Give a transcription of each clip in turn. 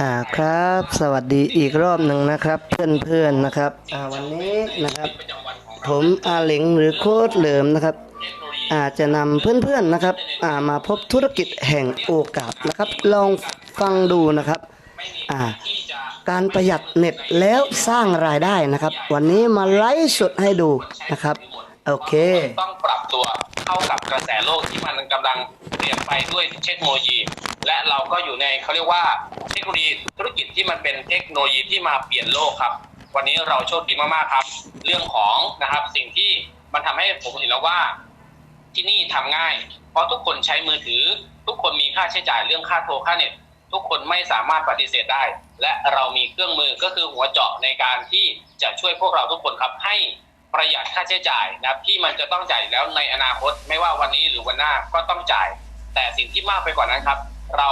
อ่าครับ สวัสดีอีกรอบหนึ่งนะครับ เพื่อนๆนะครับอ่าวันนี้นะครับ ผมอาเหลงหรือโค้ดเหลิมนะครับ อาจจะนำเพื่อนๆนะครับอ่ามาพบธุรกิจแห่งโอกาสนะครับ ลองฟังดูนะครับอ่าการประหยัดเน็ตแล้วสร้างรายได้นะครับ วันนี้มาไลฟ์สดให้ดูนะครับโอเค ต้องปรับตัวเข้ากับกระแสโลกที่มันกำลังเปลี่ยนไปด้วยเทคโนโลยี และเราก็อยู่ในเขาเรียกว่าเทคโนโลยีธุรกิจที่มันเป็นเทคโนโลยีที่มาเปลี่ยนโลกครับ วันนี้เราโชคดีมากๆครับ เรื่องของนะครับสิ่งที่มันทำให้ผมเห็นแล้วว่าที่นี่ทำง่าย เพราะทุกคนใช้มือถือ ทุกคนมีค่าใช้จ่ายเรื่องค่าโทรค่าเน็ตทุกคนไม่สามารถปฏิเสธได้ และเรามีเครื่องมือก็คือหัวเจาะในการที่จะช่วยพวกเราทุกคนครับให้ประหยัดค่าใช้จ่ายนะครับที่มันจะต้องจ่ายแล้วในอนาคต ไม่ว่าวันนี้หรือวันหน้าก็ต้องจ่าย แต่สิ่งที่มากไปกว่านั้นครับ เรา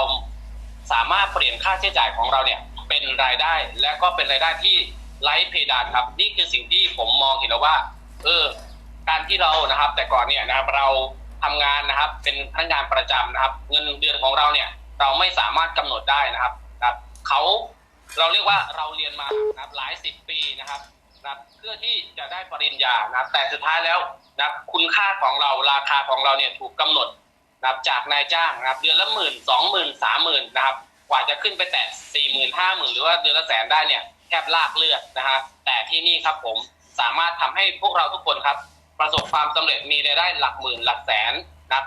สามารถเปลี่ยนค่าใช้จ่ายของเราเนี่ยเป็นรายได้และก็เป็นรายได้ที่ไร้เพดานครับ นี่คือสิ่งที่ผมมองเห็นแล้วว่า เออ การที่เรานะครับ แต่ก่อนเนี่ยนะครับเราทำงานนะครับ เป็นพนักงานประจำนะครับ เงินเดือนของเราเนี่ย เราไม่สามารถกำหนดได้นะครับครับเขาเราเรียกว่าเราเรียนมานะครับหลายสิบปีนะครับนะเพื่อที่จะได้ปริญญานะครับแต่สุดท้ายแล้วนะคุณค่าของเราราคาของเราเนี่ยถูกกำหนด นะครับจากนายจ้างนะครับ เดือนละหมื่นสองหมื่นสามหมื่นนะครับ กว่าจะขึ้นไปแตะสี่หมื่นห้าหมื่นหรือว่าเดือนละแสนได้เนี่ยแทบลากเลือดนะฮะแต่ที่นี่ครับผมสามารถทำให้พวกเราทุกคนครับ ประสบความสำเร็จมีรายได้หลักหมื่นหลักแสนนะครับ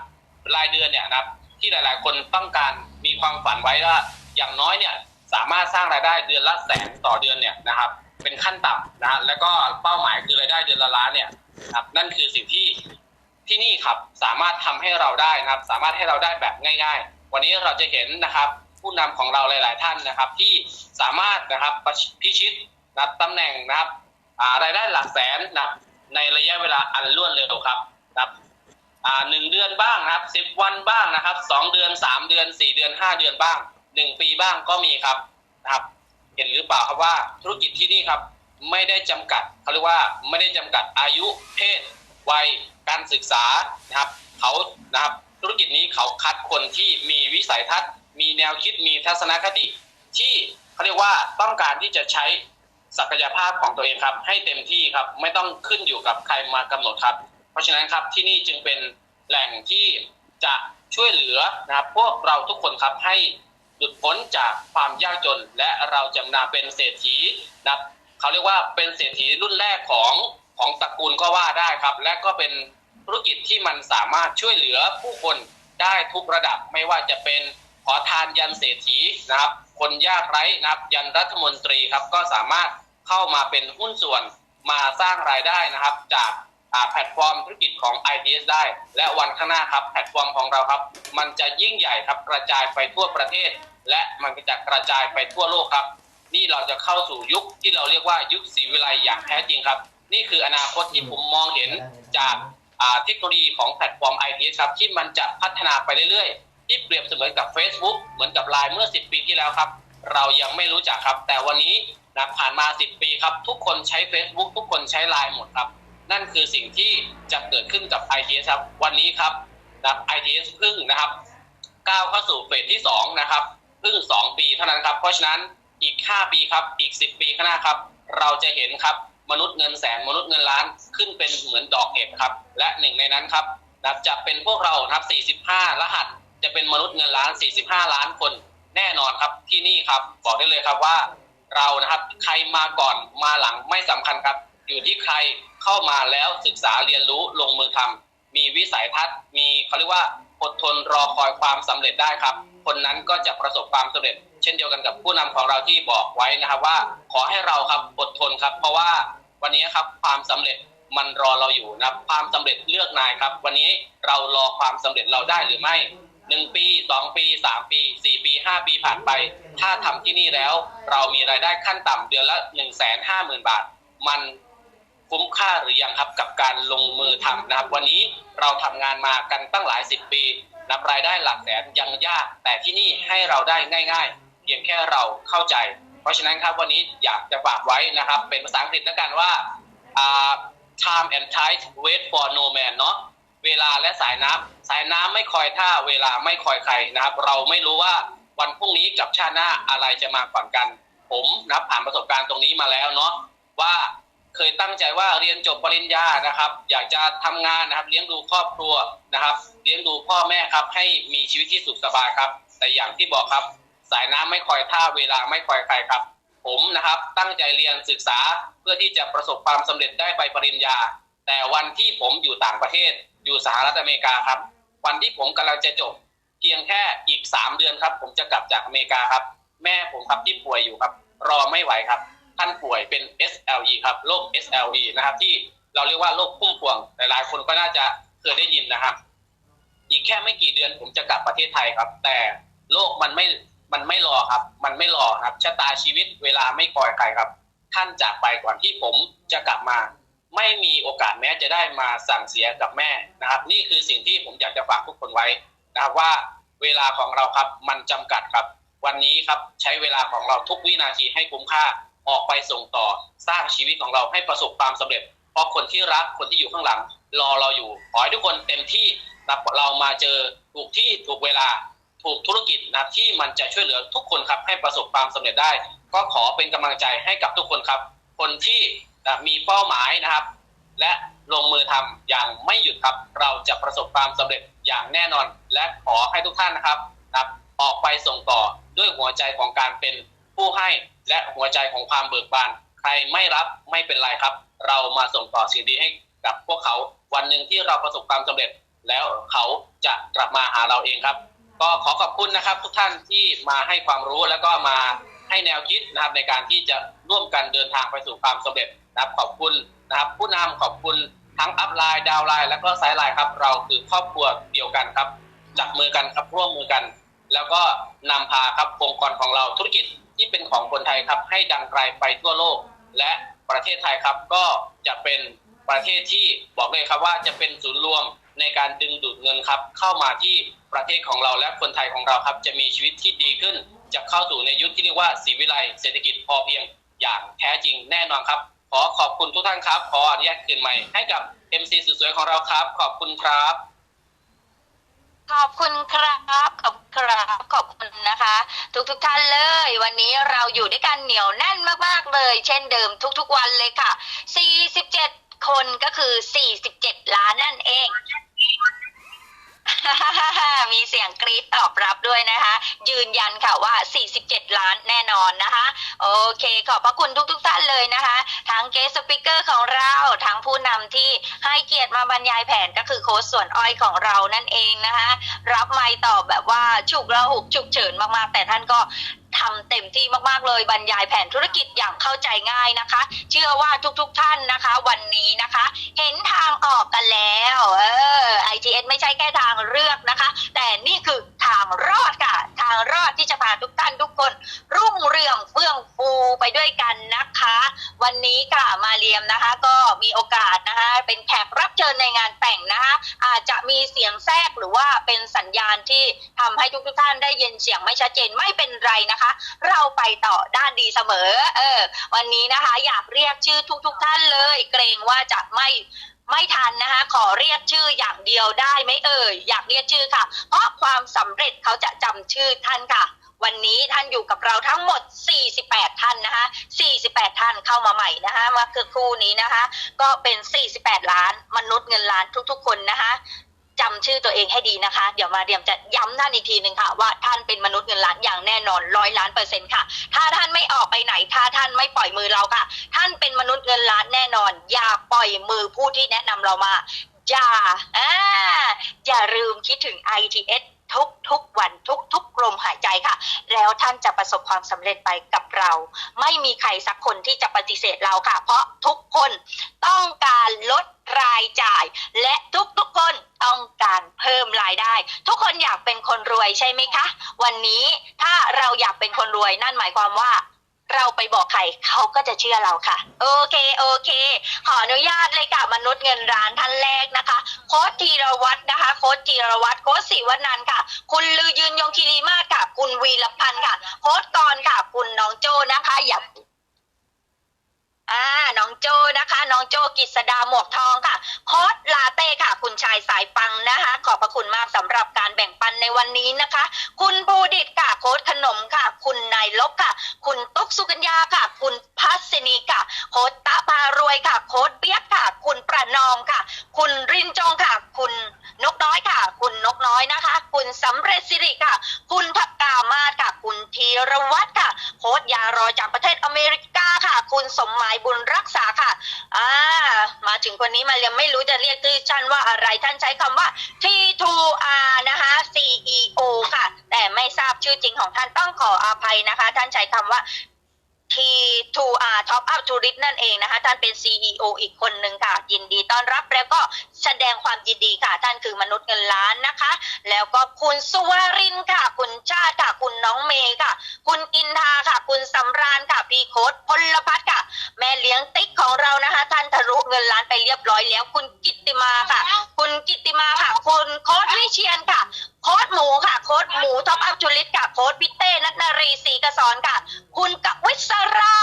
รายเดือนเนี่ยนะครับที่หลายๆ คนต้องการมีความฝันไว้ว่าอย่างน้อยเนี่ยสามารถสร้างรายได้เดือนละแสนต่อเดือนเนี่ยนะครับ เป็นขั้นต่ำนะฮะแล้วก็เป้าหมายคือรายได้เดือนละล้านเนี่ยนะครับนั่นคือสิ่งที่ ที่นี่ครับสามารถทำให้เราได้นะครับ สามารถให้เราได้แบบง่าย ๆ วันนี้เราจะเห็นนะครับ ผู้นำของเราหลาย ๆ ท่านนะครับ ที่สามารถนะครับพิชิตนับตำแหน่งนะครับรายได้หลักแสนนับในระยะเวลาอันรวดเร็วครับนะครับหนึ่งเดือนบ้างนะครับสิบวันบ้างนะครับสองเดือนสามเดือนสี่เดือนห้าเดือนบ้างหนึ่งปีบ้างก็มีครับนะครับ เห็นหรือเปล่าครับว่าธุรกิจที่นี่ครับ ไม่ได้จำกัดเขาเรียกว่าไม่ได้จำกัดอายุเพศ วัยการศึกษานะครับเขานะครับธุรกิจนี้เขาคัดคนที่มีวิสัยทัศน์ มีแนวคิดมีทัศนคติ ที่เขาเรียกว่าต้องการที่จะใช้ศักยภาพของตัวเองครับ ให้เต็มที่ครับไม่ต้องขึ้นอยู่กับใครมากำหนดครับ เพราะฉะนั้นครับที่นี่จึงเป็นแหล่งที่จะช่วยเหลือนะครับพวกเราทุกคนครับให้หลุดพ้นจากความยากจน และเราจะนาเป็นเศรษฐีนะครับเขาเรียกว่าเป็นเศรษฐีรุ่นแรกของ ของตระกูลก็ว่าได้ครับ และก็เป็นธุรกิจที่มันสามารถช่วยเหลือผู้คนได้ทุกระดับไม่ว่าจะเป็นขอทานยันเศรษฐีนะครับ คนยากไร้นะครับ ยันรัฐมนตรีครับก็สามารถเข้ามาเป็นหุ้นส่วนมาสร้างรายได้นะครับ จากแพลตฟอร์มธุรกิจของ ITS ได้ และวันข้างหน้าครับแพลตฟอร์มของเราครับ มันจะยิ่งใหญ่ครับกระจายไปทั่วประเทศ และมันจะกระจายไปทั่วโลกครับ นี่เราจะเข้าสู่ยุคที่เราเรียกว่ายุคศรีวิไลอย่างแท้จริงครับ นี่คืออนาคตที่ผมมองเห็นจากอ่าเทคโนโลยีของแพลตฟอร์ม ITS ครับที่มันจะพัฒนาไปเรื่อยๆ ที่เปรียบเสมือนกับ Facebook เหมือนกับ Line เมื่อ 10 ปีที่แล้วครับ เรายังไม่รู้จักครับ แต่วันนี้นะผ่านมา 10 ปีครับ ทุกคนใช้ Facebook ทุกคนใช้ Line หมดครับ นั่นคือสิ่งที่จะเกิดขึ้นกับ ITS ครับ วันนี้ครับนะ ITS เพิ่งนะครับก้าวเข้าสู่เฟสที่2นะครับเพิ่ง 2 ปีเท่านั้นครับเพราะฉะนั้นอีก 5 ปีครับอีก 10 ปีข้างหน้าครับ เราจะเห็นครับ มนุษย์เงินแสนมนุษย์เงินล้านขึ้นเป็นเหมือนดอกเห็บครับ และหนึ่งในนั้นครับนับจะเป็นพวกเราครับ 45 รหัส จะเป็นมนุษย์เงินล้าน 45 ล้านคนแน่นอนครับที่นี่ครับ บอกได้เลยครับว่า เรานะครับใครมาก่อนมาหลังไม่สำคัญครับ อยู่ที่ใครเข้ามาแล้วศึกษาเรียนรู้ลงมือทำมีวิสัยทัศน์ มีเขาเรียกว่าอดทนรอคอยความสำเร็จได้ครับ คนนั้นก็จะประสบความสำเร็จ เช่นเดียวกันกับผู้นำของเราที่บอกไว้นะครับ ว่าขอให้เราครับอดทนครับ เพราะว่าวันนี้ครับความสำเร็จมันรอเราอยู่นะครับความสำเร็จเลือกนายครับ วันนี้เรารอความสำเร็จเราได้หรือไม่หนึ่งปีสองปีสามปีสี่ปีห้าปีผ่านไป ถ้าทำที่นี่แล้ว เรามีรายได้ขั้นต่ำเดือนละหนึ่งแสนห้าหมื่นบาท มันคุ้มค่าหรือยังครับกับการลงมือทำนะครับ วันนี้เราทำงานมากันตั้งหลายสิบปี นับรายได้หลักแสนยังยาก แต่ที่นี่ให้เราได้ง่าย ๆ เพียงแค่เราเข้าใจ เพราะฉะนั้นครับวันนี้อยากจะฝากไว้นะครับ เป็นภาษาอังกฤษแล้วกันว่า time and tide wait for no man เนาะเวลาและสายน้ำสายน้ำไม่คอยท่าเวลาไม่คอยใครนะครับ เราไม่รู้ว่าวันพรุ่งนี้กับชาติหน้าอะไรจะมาก่อนกัน ผมนับผ่านประสบการณ์ตรงนี้มาแล้วเนาะว่าเคยตั้งใจว่าเรียนจบปริญญานะครับ อยากจะทำงานนะครับ เลี้ยงดูครอบครัวนะครับ เลี้ยงดูพ่อแม่ครับ ให้มีชีวิตที่สุขสบายครับ แต่อย่างที่บอกครับ สายน้ำไม่คอยท่าเวลาไม่คอยใครครับ ผมนะครับตั้งใจเรียนศึกษาเพื่อที่จะประสบความสำเร็จได้ใบปริญญา แต่วันที่ผมอยู่ต่างประเทศ อยู่สหรัฐอเมริกาครับ วันที่ผมกำลังจะจบ เพียงแค่อีกสามเดือนครับ ผมจะกลับจากอเมริกาครับ แม่ผมครับที่ป่วยอยู่ครับ รอไม่ไหวครับ ท่านป่วยเป็น SLE ครับโรค SLE นะครับที่เราเรียกว่าโรคพุ่มพวงหลายๆคนก็น่าจะเคยได้ยินนะครับ อีกแค่ไม่กี่เดือนผมจะกลับประเทศไทยครับ แต่โลกมันไม่ มันไม่รอครับ มันไม่รอครับชะตาชีวิตเวลาไม่คอยใครครับ ท่านจากไปก่อนที่ผมจะกลับมา ไม่มีโอกาสแม้จะได้มาสั่งเสียกับแม่นะครับ นี่คือสิ่งที่ผมอยากจะฝากทุกคนไว้นะครับว่าเวลาของเราครับมันจำกัดครับ วันนี้ครับใช้เวลาของเราทุกวินาทีให้คุ้มค่าออกไปส่งต่อสร้างชีวิตของเราให้ประสบความสำเร็จ เพราะคนที่รักคนที่อยู่ข้างหลัง รอเราอยู่ขอให้ทุกคนเต็มที่นะเรามาเจอถูกที่ถูกเวลา ถูกธุรกิจนะครับที่มันจะช่วยเหลือทุกคนครับให้ประสบความสำเร็จได้ ก็ขอเป็นกำลังใจให้กับทุกคนครับ คนที่มีเป้าหมายนะครับ และลงมือทำอย่างไม่หยุดครับ เราจะประสบความสำเร็จอย่างแน่นอน และขอให้ทุกท่านนะครับนะครับออกไปส่งต่อด้วยหัวใจของการเป็นผู้ให้และหัวใจของความเบิกบาน ใครไม่รับไม่เป็นไรครับ เรามาส่งต่อสิ่งดีให้กับพวกเขาวันหนึ่งที่เราประสบความสำเร็จแล้วเขาจะกลับมาหาเราเองครับ ก็ขอขอบคุณนะครับทุกท่านที่มาให้ความรู้แล้วก็มาให้แนวคิดนะครับในการที่จะร่วมกันเดินทางไปสู่ความสำเร็จนะครับขอบคุณนะครับผู้นำขอบคุณทั้งอัพไลน์ดาวไลน์แล้วก็ไซด์ไลน์ครับเราคือครอบครัวเดียวกันครับจับมือกันครับร่วมมือกัน แล้วก็นำพาครับองค์กรของเราธุรกิจที่เป็นของคนไทยครับ ให้ดังไกลไปทั่วโลก และประเทศไทยครับก็จะเป็นประเทศที่บอกเลยครับว่าจะเป็นศูนย์รวม ในการดึงดูดเงินครับ เข้ามาที่ประเทศของเราและคนไทยของเราครับ จะมีชีวิตที่ดีขึ้น จะเข้าสู่ในยุคที่เรียกว่าสีวิไลเศรษฐกิจพอเพียงอย่างแท้จริงแน่นอนครับ ขอขอบคุณทุกท่านครับ ขออนุญาตคืนใหม่ให้กับ MC สุดสวยของเราครับ ขอบคุณครับ ขอบคุณครับขอบคุณครับขอบคุณนะคะ ทุกทุกท่านเลย วันนี้เราอยู่ด้วยกันเหนียวแน่นมากๆเลย เช่นเดิมทุกๆวันเลยค่ะ 47 คนก็คือ 47 ล้านนั่นเอง มีเสียงกรี๊ดตอบรับด้วยนะคะ ยืนยันค่ะว่า 47 ล้านแน่นอนนะคะ โอเค ขอบพระคุณทุกๆท่านเลยนะคะ ทั้งเกสสปิเกอร์ของเราทั้งผู้นำที่ให้เกียรติมาบรรยายแผนก็คือโค้ชส่วนอ้อยของเรานั่นเองนะคะ รับไมค์ตอบแบบว่าฉุกระหุกฉุกเฉินมากๆ แต่ท่านก็ ทำเต็มที่มากๆเลย บรรยายแผนธุรกิจอย่างเข้าใจง่ายนะคะ เชื่อว่าทุกๆทท่านนะคะ วันนี้นะคะ เห็นทางออกกันแล้วเออ ITS ไม่ใช่แค่ทางเลือกนะคะ แต่นี่คือทางรอดค่ะ ทางรอดที่จะพาทุกท่านทุกคน รุ่งเรืองเฟื่องฟูไปด้วยกันนะคะ วันนี้ค่ะมาเรียมนะคะ ก็มีโอกาสนะคะ เป็นแขกรับเชิญในงานแต่งนะคะ อาจจะมีเสียงแทรกหรือว่าเป็นสัญญาณที่ทำให้ทุกๆท่านได้ยินเสียงไม่ชัดเจนไม่เป็นไรนะคะเราไปต่อด้านดีเสมอ เออ วันนี้นะคะ อยากเรียกชื่อทุกๆท่านเลย เกรงว่าจะไม่ไม่ทันนะคะ ขอเรียกชื่ออย่างเดียวได้ไหมเอ่ยอยากเรียกชื่อค่ะ เพราะความสำเร็จเขาจะจำชื่อท่านค่ะ วันนี้ท่านอยู่กับเราทั้งหมด 48 ท่านนะคะ 48 ท่านเข้ามาใหม่นะคะมาคือครู่นี้นะคะ ก็เป็น 48 ล้านมนุษย์เงินล้านทุกๆ คนนะคะ จำชื่อตัวเองให้ดีนะคะ เดี๋ยวมาเดียมจะย้ำท่านอีกทีหนึ่งค่ะ ว่าท่านเป็นมนุษย์เงินล้านอย่างแน่นอนร้อยล้านเปอร์เซ็นต์ค่ะ ถ้าท่านไม่ออกไปไหน ถ้าท่านไม่ปล่อยมือเราค่ะ ท่านเป็นมนุษย์เงินล้านแน่นอน อย่าปล่อยมือผู้ที่แนะนำเรามาอย่าอ่าอย่าลืมคิดถึง ITS ทุกทุกๆวันทุกทุกๆลมหายใจค่ะ แล้วท่านจะประสบความสำเร็จไปกับเรา ไม่มีใครสักคนที่จะปฏิเสธเราค่ะ เพราะทุกคนต้องการลดรายจ่าย และทุกๆคนต้องการเพิ่มรายได้ ทุกคนอยากเป็นคนรวยใช่ไหมคะ วันนี้ถ้าเราอยากเป็นคนรวยนั่นหมายความว่า เราไปบอกใครเขาก็จะเชื่อเราค่ะ โอเคโอเค ขออนุญาตเลยค่ะมนุษย์เงินร้านท่านแรกนะคะโค้ชธีรวัตรนะคะ โค้ชธีรวัตรโค้ชศิวนันท์ค่ะ คุณลือยืนยงคีรีมากค่ะ คุณวีรพันธ์ค่ะ โค้ชกรค่ะ คุณน้องโจนะคะอย่า อ่าน้องโจนะคะ น้องโจกิษดาหมวกทองค่ะโค้ดลาเต้ค่ะ คุณชายสายปังนะคะ ขอบพระคุณมากสำหรับการแบ่งปันในวันนี้นะคะ คุณบูดิตค่ะโค้ดขนมค่ะ คุณนายลบค่ะ คุณตุ๊กสุกัญญาค่ะ คุณพัสนีค่ะ โค้ดตาพารวยค่ะ โค้ดเปียกค่ะ คุณประนอมค่ะ คุณรินจงค่ะ คุณนกน้อยค่ะ คุณนกน้อยนะคะ คุณสำเร็จสิริค่ะ คุณพักกามาศค่ะ คุณธีรวัตรค่ะ โค้ดยารอจากประเทศอเมริกา คุณสมหมายบุญรักษาค่ะ อ่า มาถึงคนนี้มาเรียมไม่รู้จะเรียกชื่อท่านว่าอะไรท่านใช้คำว่า T2R นะคะ CEO ค่ะ แต่ไม่ทราบชื่อจริงของท่านต้องขออภัยนะคะ ท่านใช้คำว่า T2R Top Up to r i t นั่นเองนะคะท่านเป็น CEO อีกคนหนึ่งค่ะ ยินดีต้อนรับแล้วก็แสดงความยินดีค่ะ ท่านคือมนุษย์เงินล้านนะคะ แล้วก็คุณสุวรินค่ะ คุณชาติค่ะ คุณน้องเมย์ค่ะ คุณอินทาค่ะ คุณสำราญค่ะ พี่โค้ดพลพัฒค่ะ แม่เลี้ยงติ๊กของเรานะคะ ท่านทะลุเงินล้านไปเรียบร้อยแล้ว คุณกิติมาค่ะ คุณกิติมาค่ะ คุณโค้ดวิเชียนค่ะโค้ดหมูค่ะโค้ดหมูท็อปอัพจุลิตค่ะโค้ดพิเต้นัทนารีศรีกษรค่ะ คุณกวิศรา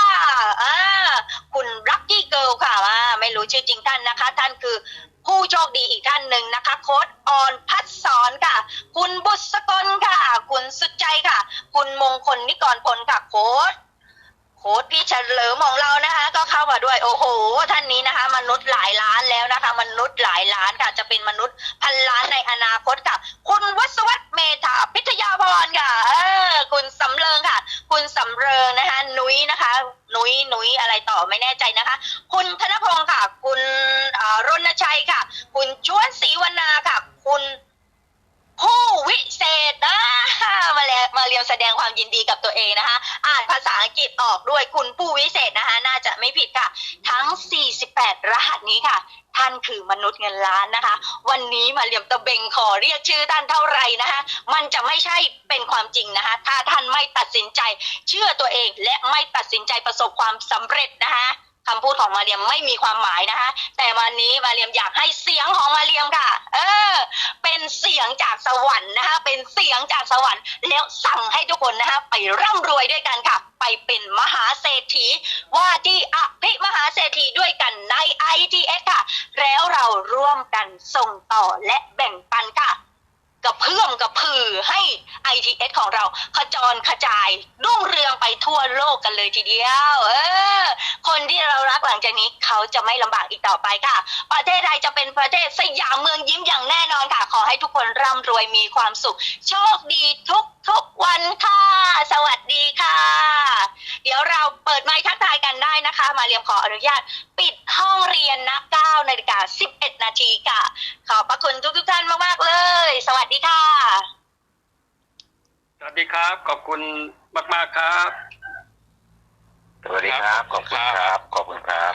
คุณรักกี้เกิลค่ะอ่าไม่ รู้ชื่อจริงท่านนะคะ ท่านคือผู้โชคดีอีกท่านหนึ่งนะคะ โค้ดออนพัดสอนค่ะ คุณบุษกลค่ะ คุณสุดใจค่ะ คุณมงคลนิกรพลค่ะโค้ด โค้ดพี่เฉลิมของเรานะคะ ก็เข้ามาด้วย โอ้โห ท่านนี้นะคะ มนุษย์หลายล้านแล้วนะคะ มนุษย์หลายล้านค่ะจะเป็นมนุษย์พันล้านในอนาคตค่ะ คุณวัศวัตเมธาพิทยาพรค่ะ เออ คุณสำเริงค่ะ คุณสำเริงนะคะ นุ้ยนะคะ นุ้ยนุ้ยอะไรต่อไม่แน่ใจนะคะ คุณธนพงศ์ค่ะ คุณรณชัยค่ะ คุณชวนศรีวนาค่ะ คุณ ผู้วิเศษนะมาแล้วมาเรียนแสดงความยินดีกับตัวเองนะคะ อ่านภาษาอังกฤษออกด้วยคุณผู้วิเศษนะคะ น่าจะไม่ผิดค่ะ ทั้ง 48 รหัสนี้ค่ะ ท่านคือมนุษย์เงินล้านนะคะ วันนี้มาเรียมตะเบงขอเรียกชื่อท่านเท่าไหร่นะคะ มันจะไม่ใช่เป็นความจริงนะคะ ถ้าท่านไม่ตัดสินใจเชื่อตัวเองและไม่ตัดสินใจประสบความสำเร็จนะคะ คำพูดของมาเรียมไม่มีความหมายนะคะ แต่วันนี้มาเรียมอยากให้เสียงของมาเรียมค่ะ เออ เป็นเสียงจากสวรรค์นะคะ เป็นเสียงจากสวรรค์ แล้วสั่งให้ทุกคนนะคะ ไปร่ำรวยด้วยกันค่ะ ไปเป็นมหาเศรษฐีว่าที่อภิมหาเศรษฐีด้วยกันใน ITS ค่ะ แล้วเราร่วมกันส่งต่อและแบ่งปันค่ะ กับเพื่อมกับพือให้ ITS ของเราขจรขจายรุ่งเรืองไปทั่วโลกกันเลยทีเดียว เออ คนที่เรารักหลังจากนี้เขาจะไม่ลำบากอีกต่อไปค่ะ ประเทศไทยจะเป็นประเทศสยามเมืองยิ้มอย่างแน่นอนค่ะ ขอให้ทุกคนร่ำรวยมีความสุข โชคดีทุก ทุกๆวันค่ะ สวัสดีค่ะ เดี๋ยวเราเปิดไมค์ทักทายกันได้นะคะ มาเรียมขออนุญาต ปิดห้องเรียนนะ9นาฬิกา11 นาทีค่ะ ขอบพระคุณทุกทุกๆท่านมากๆเลย สวัสดีค่ะ สวัสดีครับ ขอบคุณมาก ๆ ครับ สวัสดีครับ ขอบคุณครับ ขอบคุณครับ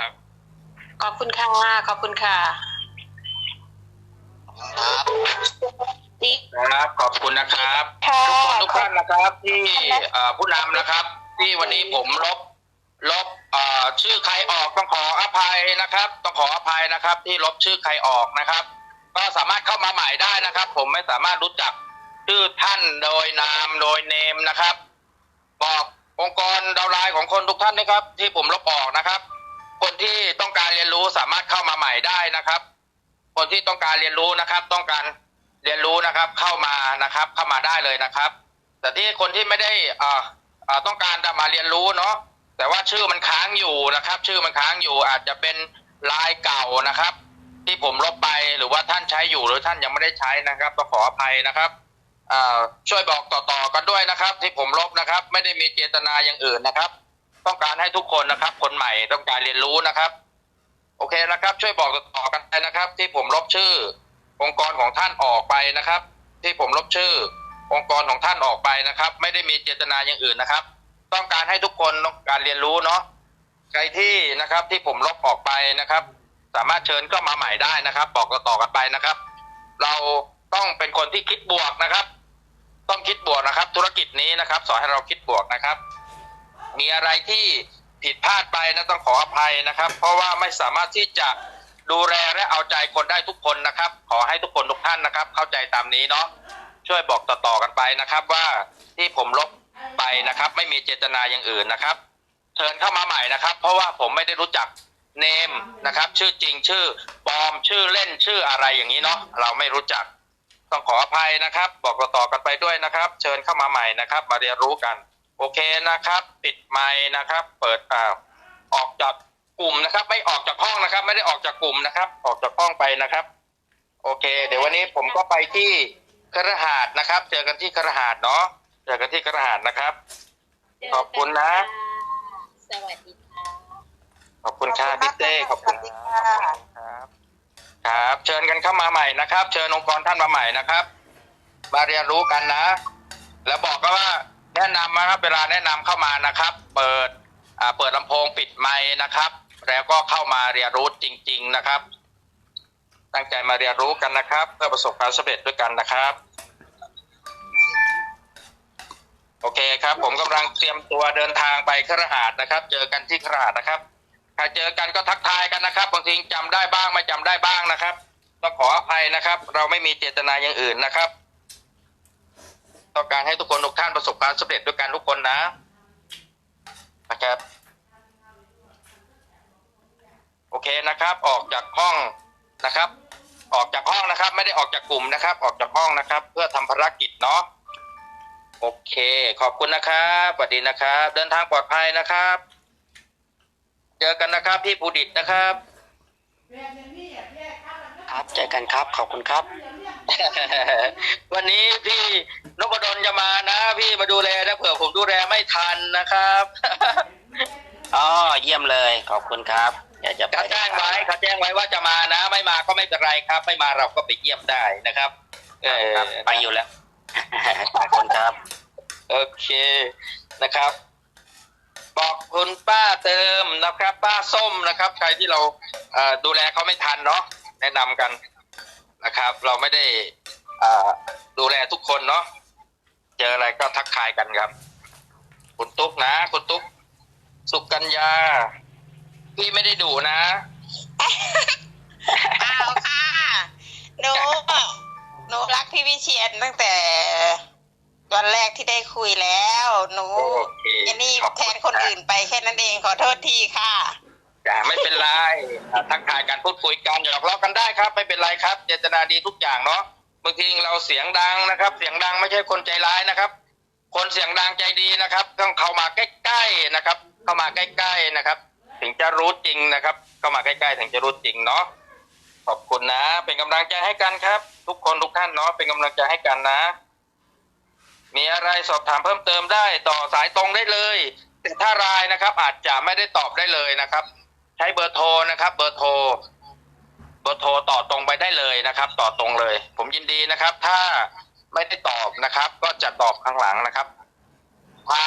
ขอบคุณค่ะขอบคุณค่ะ นี่ครับ ขอบคุณนะครับค่ะทุกคนทุกท่านนะครับที่เอ่อผู้นำนะครับ ที่วันนี้ผมลบลบเอ่อชื่อใครออกต้องขออภัยนะครับ ต้องขออภัยนะครับ ที่ลบชื่อใครออกนะครับ ก็สามารถเข้ามาใหม่ได้นะครับ ผมไม่สามารถรู้จักชื่อท่านโดยนามโดยเนมนะครับบอกองค์กรดาวน์ไลน์ของคนทุกท่านนะครับ ที่ผมลบออกนะครับ คนที่ต้องการเรียนรู้สามารถเข้ามาใหม่ได้นะครับ คนที่ต้องการเรียนรู้นะครับ ต้องการ เรียนรู้นะครับเข้ามานะครับเข้ามาได้เลยนะครับ แต่ที่คนที่ไม่ได้อ่าต้องการจะมาเรียนรู้เนาะแต่ว่าชื่อมันค้างอยู่นะครับ ชื่อมันค้างอยู่อาจจะเป็นลายเก่านะครับ ที่ผมลบไปหรือว่าท่านใช้อยู่หรือท่านยังไม่ได้ใช้นะครับก็ขออภัยนะครับอ่าช่วยบอกต่อๆกันด้วยนะครับ ที่ผมลบนะครับ ไม่ได้มีเจตนาอย่างอื่นนะครับ ต้องการให้ทุกคนนะครับ คนใหม่ต้องการเรียนรู้นะครับ โอเคนะครับ ช่วยบอกต่อๆกันไปนะครับ ที่ผมลบชื่อ องค์กรของท่านออกไปนะครับ ที่ผมลบชื่อ องค์กรของท่านออกไปนะครับ ไม่ได้มีเจตนาอย่างอื่นนะครับ ต้องการให้ทุกคนต้องการเรียนรู้เนาะใครที่นะครับที่ผมลบออกไปนะครับ สามารถเชิญเข้ามาใหม่ได้นะครับ บอกต่อกันไปนะครับ เราต้องเป็นคนที่คิดบวกนะครับ ต้องคิดบวกนะครับ ธุรกิจนี้นะครับ สอนให้เราคิดบวกนะครับ มีอะไรที่ผิดพลาดไปนะต้องขออภัยนะครับ เพราะว่าไม่สามารถที่จะ ดูแลและเอาใจคนได้ทุกคนนะครับ ขอให้ทุกคนทุกท่านนะครับ เข้าใจตามนี้เนาะช่วยบอกต่อๆกันไปนะครับ ว่าที่ผมลบไปนะครับ ไม่มีเจตนาอย่างอื่นนะครับ เชิญเข้ามาใหม่นะครับ เพราะว่าผมไม่ได้รู้จักเนมนะครับ ชื่อจริงชื่อปลอมชื่อเล่นชื่ออะไรอย่างนี้เนาะเราไม่รู้จัก ต้องขออภัยนะครับ บอกต่อๆกันไปด้วยนะครับ เชิญเข้ามาใหม่นะครับ มาเรียนรู้กัน โอเคนะครับ ปิดไมค์นะครับ เปิดอ่าออกจาก กลุ่มนะครับ ไม่ออกจากห้องนะครับ ไม่ได้ออกจากกลุ่มนะครับ ออกจากห้องไปนะครับ โอเค เดี๋ยววันนี้ผมก็ไปที่ครหาสน์นะครับ เจอกันที่ครหาสน์เนาะเจอกันที่ครหาสน์นะครับ ขอบคุณนะ สวัสดีค่ะขอบคุณครับพี่เต้ขอบคุณครับครับ เชิญกันเข้ามาใหม่นะครับ เชิญองค์กรท่านมาใหม่นะครับ มาเรียนรู้กันนะ แล้วบอกก็ว่าแนะนำนะครับ เวลาแนะนำเข้ามานะครับ เปิดอ่าเปิดลำโพงปิดไมค์นะครับ แล้วก็เข้ามาเรียนรู้จริง ๆนะครับ ตั้งใจมาเรียนรู้กันนะครับ เพื่อประสบความสำเร็จด้วยกันนะครับ โอเคครับ ผมกำลังเตรียมตัวเดินทางไปครหาสน์นะครับ เจอกันที่ครหาสน์นะครับถ้าเจอกันก็ทักทายกันนะครับบางทีจำได้บ้างไม่จำได้บ้างนะครับต้องขออภัยนะครับ เราไม่มีเจตนาอย่างอื่นนะครับต้องการให้ทุกคนทุกท่านประสบความสำเร็จด้วยกันทุกคนนะนะครับ โอเคนะครับ ออกจากห้องนะครับ ออกจากห้องนะครับ ไม่ได้ออกจากกลุ่มนะครับ ออกจากห้องนะครับ เพื่อทำภารกิจเนาะโอเค ขอบคุณนะครับสวัสดีนะครับ เดินทางปลอดภัยนะครับ เจอกันนะครับพี่ภูดิตนะครับ ครับเจอกันครับขอบคุณครับ วันนี้พี่นพดลจะมานะ พี่มาดูแลนะเผื่อผมดูแลไม่ทันนะครับ อ๋อเยี่ยมเลย ขอบคุณครับ เดี๋ยวจะไปเขาแจ้งไว้เขาแจ้งไว้ว่าจะมานะ ไม่มาก็ไม่เป็นไรครับ ไม่มาเราก็ไปเยี่ยมได้นะครับ เออครับไปอยู่แล้วขอบคุณครับ โอเคนะครับ บอกคุณป้าเติมนะครับ ป้าส้มนะครับ ใครที่เราเอ่อดูแลเขาไม่ทันเนาะแนะนำกันนะครับ เราไม่ได้อ่าดูแลทุกคนเนาะเจออะไรก็ทักทายกันครับ คุณตุ๊กนะ คุณตุ๊ก สุกัญญา พี่ไม่ได้ดูนะอ้าวค่ะหนูหนูรักพี่วิเชียนตั้งแต่วันแรกที่ได้คุยแล้วหนูโอเคอันนี้ขอบคุณแทนคนอื่นไปแค่นั้นเองขอโทษทีค่ะจ้ะไม่เป็นไรอะทักทายกันพูดคุยกันหยอกล้อกันได้ครับ ไม่เป็นไรครับ เจตนาดีทุกอย่างเนาะบางทีเราเสียงดังนะครับ เสียงดังไม่ใช่คนใจร้ายนะครับ คนเสียงดังใจดีนะครับ ต้องเข้ามาใกล้ๆนะครับ เข้ามาใกล้ๆนะครับ ถึงจะรู้จริงนะครับ เข้ามาใกล้ๆถึงจะรู้จริงเนาะขอบคุณนะ เป็นกำลังใจให้กันครับ ทุกคนทุกท่านเนาะเป็นกำลังใจให้กันนะ มีอะไรสอบถามเพิ่มเติมได้ ต่อสายตรงได้เลยแต่ถ้ารายนะครับ อาจจะไม่ได้ตอบได้เลยนะครับ ใช้เบอร์โทรนะครับ เบอร์โทรเบอร์โทรต่อตรงไปได้เลยนะครับ ต่อตรงเลย ผมยินดีนะครับ ถ้าไม่ได้ตอบนะครับ ก็จะตอบข้างหลังนะครับ ถ้า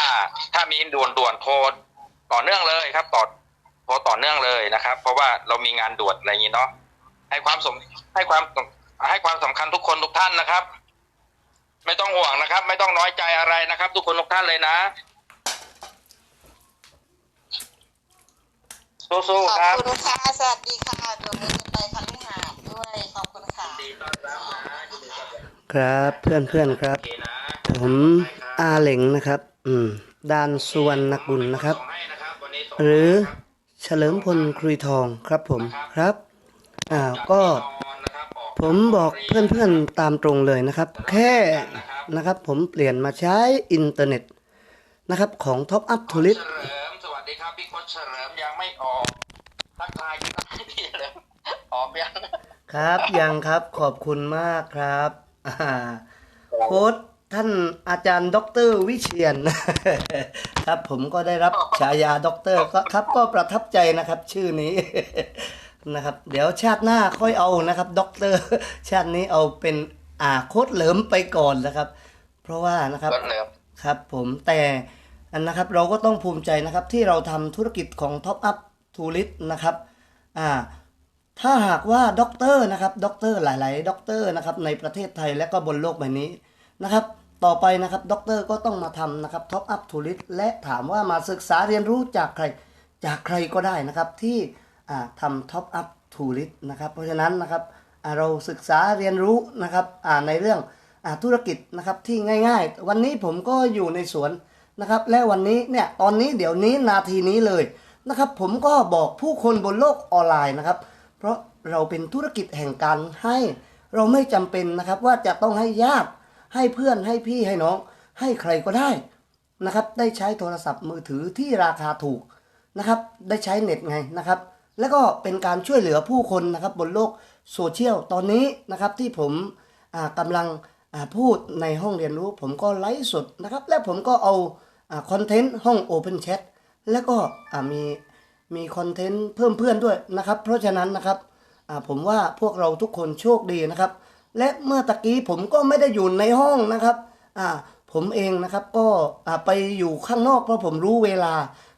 ถ้ามีด่วนด่วนๆโทรต่อเนื่องเลยครับต่อ โทรต่อเนื่องเลยนะครับ เพราะว่าเรามีงานด่วนอะไรอย่างนี้เนาะให้ความสมให้ความให้ความสำคัญทุกคนทุกท่านนะครับ ไม่ต้องห่วงนะครับ ไม่ต้องน้อยใจอะไรนะครับ ทุกคนทุกท่านเลยนะสู้ขอบๆครับคุณค่ะสวัสดีค่ะหนูจะไปคฤหาสน์ด้วยขอบคุณค่ะครับเพื่อนเพื่อนๆครับ ผมอาเหลงนะครับ อืมดานสุวรรณกุลนะครับ หรือ เฉลิมพลครุยทองครับผมครับอ่าก็ผมบอกเพื่อนๆตามตรงเลยนะครับ แค่นะครับผมเปลี่ยนมาใช้อินเทอร์เน็ตนะครับของ Top Up t o u r i s t เฉลิมสวัสดีครับพี่โคชเฉลิมยังไม่ออกทักทายกันได้พี่เฉลิมออกยังครับยังครับขอบคุณมากครับอ่าโค้ดท่านอาจารย์ด็อกเตอร์วิเชียน ครับ ผมก็ได้รับฉายาด็อกเตอร์ก็ครับก็ประทับใจนะครับ ชื่อนี้นะครับ เดี๋ยวชาติหน้าค่อยเอานะครับด็อกเตอร์ชาตินี้เอาเป็นอ่าโค้ดเหลิมไปก่อนนะครับ เพราะว่านะครับโคชเหลิมครับ ผมแต่อันนะครับเราก็ต้องภูมิใจนะครับที่เราทำธุรกิจของ Top Up t o u r i s t นะครับอ่าถ้าหากว่าด็อกเตอร์นะครับด็อกเตอร์หลาย ๆ ด็อกเตอร์นะครับในประเทศไทยและก็บนโลกใบนี้นะครับ ต่อไปนะครับด็อกเตอร์ก็ต้องมาทำนะครับ Top Up t o u r i s t และถามว่ามาศึกษาเรียนรู้จากใครจากใครก็ได้นะครับที่ทำ Top Up t o u r i s t นะครับเพราะฉะนั้นนะครับเราศึกษาเรียนรู้นะครับในเรื่องอธุรกิจนะครับที่ง่ายๆ วันนี้ผมก็อยู่ในสวนนะครับและวันนี้เนี่ยตอนนี้เดี๋ยวนี้นาทีนี้เลยนะครับผมก็บอกผู้คนบนโลกออนไลน์นะครับ เพราะเราเป็นธุรกิจแห่งการให้เราไม่จำเป็นนะครับว่าจะต้องให้ญาติ ให้เพื่อนให้พี่ให้น้อง ให้ใครก็ได้นะครับ ได้ใช้โทรศัพท์มือถือที่ราคาถูกนะครับ ได้ใช้เน็ตไงนะครับ แล้วก็เป็นการช่วยเหลือผู้คนนะครับบนโลกโซเชียลตอนนี้นะครับที่ผมอ่ากำลังพูดในห้องเรียนรู้ ผมก็ไลฟ์สดนะครับ และผมก็เอาคอนเทนต์ห้อง Open Chat แล้วก็มีมีคอนเทนต์เพิ่มเพื่อนด้วยนะครับ เพราะฉะนั้นนะครับผมว่าพวกเราทุกคนโชคดีนะครับ และเมื่อตะกี้ผมก็ไม่ได้อยู่ในห้องนะครับอ่าผมเองนะครับก็อ่าไปอยู่ข้างนอกเพราะผมรู้เวลา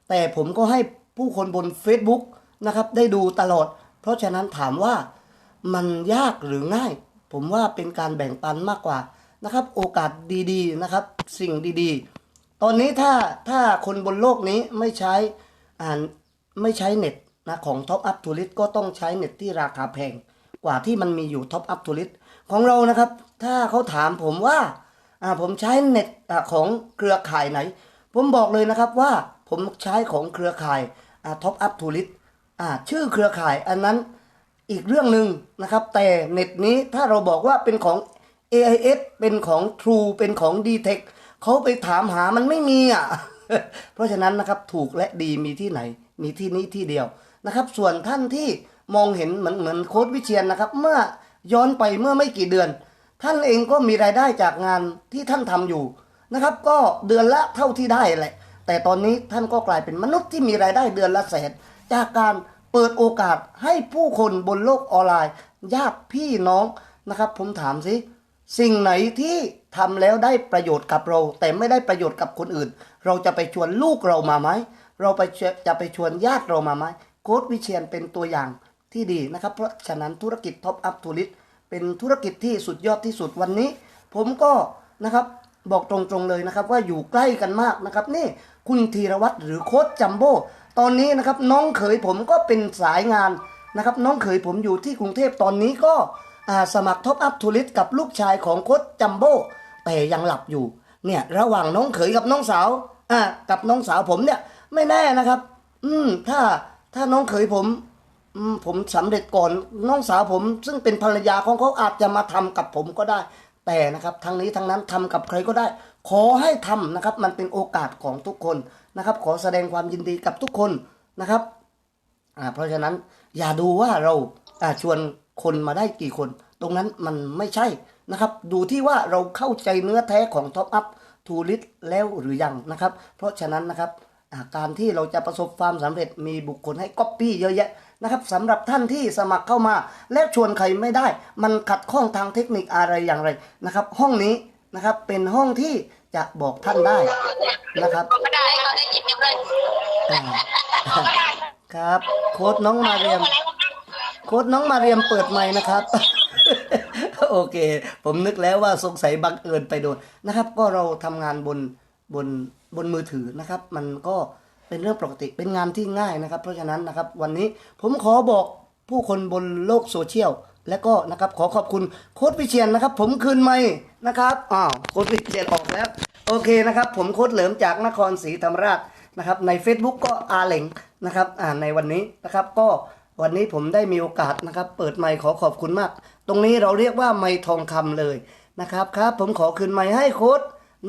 แต่ผมก็ให้ผู้คนบน Facebook นะครับได้ดูตลอด เพราะฉะนั้นถามว่ามันยากหรือง่าย ผมว่าเป็นการแบ่งปันมากกว่านะครับ โอกาสดีๆนะครับ สิ่งดีๆ ตอนนี้ถ้าถ้าคนบนโลกนี้ไม่ใช้อ่านไม่ใช้เน็ตนะของ Top Up to List ก็ต้องใช้เน็ตที่ราคาแพงกว่าที่มันมีอยู่ Top Up to List ของเรานะครับ ถ้าเขาถามผมว่าอ่าผมใช้เน็ตอของเครือข่ายไหน ผมบอกเลยนะครับว่าผมใช้ของเครือข่ายอ่า Top Up to List อ่าชื่อเครือข่ายอันนั้นอีกเรื่องหนึ่งนะครับ แต่เน็ตนี้ถ้าเราบอกว่าเป็นของ AIS เป็นของ True เป็นของ d t e c h เขาไปถามหามันไม่มีอะ เพราะฉะนั้นนะครับถูกและดีมีที่ไหน มีที่นี้ที่เดียวนะครับ ส่วนท่านที่มองเห็นเหมือนเหมือนโค้ดวิเชียนนะครับ เมื่อ ย้อนไปเมื่อไม่กี่เดือน ท่านเองก็มีรายได้จากงานที่ท่านทำอยู่นะครับ ก็เดือนละเท่าที่ได้แหละ แต่ตอนนี้ท่านก็กลายเป็นมนุษย์ที่มีรายได้เดือนละแสนจากการเปิดโอกาสให้ผู้คนบนโลกออนไลน์ญาติพี่น้องนะครับ ผมถามสิสิ่งไหนที่ทำแล้วได้ประโยชน์กับเรา แต่ไม่ได้ประโยชน์กับคนอื่น เราจะไปชวนลูกเรามาไหมเราไปจะไปชวนญาติเรามาไหมโค้ดวิเชียนเป็นตัวอย่าง ที่ดีนะครับ เพราะฉะนั้นธุรกิจท็อปอัพทูริสเป็นธุรกิจที่สุดยอดที่สุดวันนี้ ผมก็นะครับบอกตรงๆเลยนะครับว่าอยู่ใกล้กันมากนะครับนี่คุณธีรวัตรหรือโค้ดจัมโบ้ตอนนี้นะครับน้องเขยผมก็เป็นสายงานนะครับน้องเขยผมอยู่ที่กรุงเทพตอนนี้ก็สมัครท็อปอัพทูริสกับลูกชายของโค้ชจัมโบ้แต่ยังหลับอยู่เนี่ยระหว่างน้องเขยกับน้องสาวอ่ากับน้องสาวผมเนี่ยไม่แน่นะครับ อืมถ้าถ้าน้องเขยผม ผมสำเร็จก่อนน้องสาวผม ซึ่งเป็นภรรยาของเขาอาจจะมาทำกับผมก็ได้ แต่นะครับทั้งนี้ทั้งนั้นทำกับใครก็ได้ ขอให้ทำนะครับ มันเป็นโอกาสของทุกคนนะครับ ขอแสดงความยินดีกับทุกคนนะครับอ่าเพราะฉะนั้นอย่าดูว่าเราอ่าชวนคนมาได้กี่คน ตรงนั้นมันไม่ใช่นะครับ ดูที่ว่าเราเข้าใจเนื้อแท้ของ Top Up ทูริสแล้วหรือยังนะครับ เพราะฉะนั้นนะครับ การที่เราจะประสบความสำเร็จมีบุคคลให้ก๊อปปี้เยอะแยะนะครับสำหรับท่านที่สมัครเข้ามา และชวนใครไม่ได้ มันขัดข้องทางเทคนิคอะไรอย่างไรนะครับ ห้องนี้นะครับเป็นห้องที่จะบอกท่านได้นะครับก็ได้เขาได้ยินเลยอ่าครับ โค้ดน้องมาเรียม โค้ดน้องมาเรียมเปิดไมค์นะครับโอเค ผมนึกแล้วว่าสงสัยบังเอิญไปโดนนะครับ ก็เราทำงานบนบน บนมือถือนะครับ มันก็เป็นเรื่องปกติเป็นงานที่ง่ายนะครับ เพราะฉะนั้นนะครับ วันนี้ผมขอบอกผู้คนบนโลกโซเชียลและก็นะครับขอขอบคุณโค้ดวิเชียนนะครับ ผมคืนไมค์นะครับอ้าวโค้ดวิเชียนออกแล้ว โอเคนะครับ ผมโค้ดเหลิมจากนครศรีธรรมราชนะครับ ใน Facebook ก็อาเหลงนะครับอ่าในวันนี้นะครับ ก็วันนี้ผมได้มีโอกาสนะครับ เปิดไมค์ขอขอบคุณมาก ตรงนี้เราเรียกว่าไมค์ทองคำเลยนะครับครับ ผมขอคืนไมค์ให้โค้ด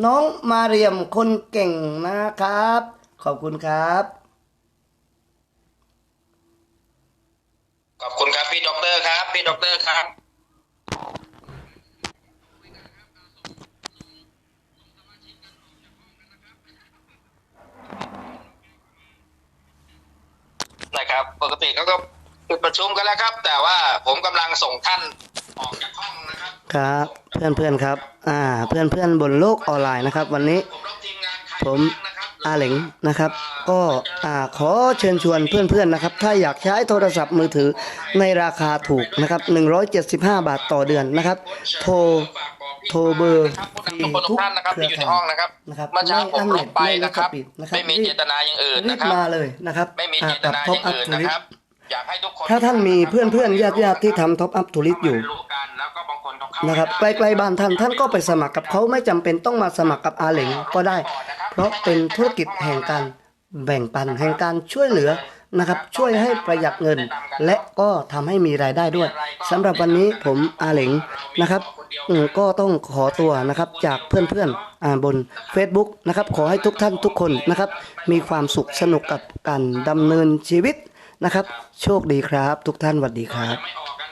น้องมาเรียมคนเก่งนะครับ ขอบคุณครับ ขอบคุณครับพี่ด็อกเตอร์ครับ พี่ด็อกเตอร์ครับ นะครับ ปกติเขาก็ ปิดประชุมกันแล้วครับ แต่ว่าผมกำลังส่งท่านออกจากห้องนะครับ ครับเพื่อนเพื่อนๆครับ อ่า เพื่อนเพื่อนๆบนโลกออนไลน์นะครับ วันนี้ ผมรับทีมงานใครผมบ้างนะครับอาเหลงนะครับ ก็อ่าขอเชิญชวนเพื่อนๆนะครับ ถ้าอยากใช้โทรศัพท์มือถือในราคาถูกนะครับ 175 บาทต่อเดือนนะครับ โทร โทรเบอร์นะครับผู้นำทุกคนทุกท่านนะครับที่อยู่ในห้องนะครับนะครับเมื่อเช้าผมลงไปไม่อั้นเน็ตนะครับไม่กระปิดนะครับ ไม่มีเจตนาอย่างอื่นรีนะบครับ มาเลยนะครับไม่มีอ่าเจตกับนาอท็อปย่างอัพอื่นทูนะริสครับ อยากให้ทุกคนถ้าท่านมีเพื่อนๆญาติๆที่ทำท็อปอัพทูริสอยู่รู้กันแล้วก็บางคนเขาเข้านะครับไม่ใกได้ล้ๆบ้านท่านท่านก็ไปสมัครกับเขาไม่จำเป็นต้องมาสมัครกับอาเหลงก็ได้ เพราะเป็นธุรกิจแห่งการแบ่งปันแห่งการช่วยเหลือนะครับช่วยให้ประหยัดเงิน และก็ทำให้มีรายได้ด้วยสำหรับวันนี้ผมอาเหลงนะครับอืมก็ต้องขอตัวนะครับจากเพื่อนๆอ่าบน Facebook นะครับขอให้ทุกท่านทุกคนนะครับมีความสุขสนุกกับการดำเนินชีวิต นะครับ โชคดีครับ ทุกท่านสวัสดีครับไม่อ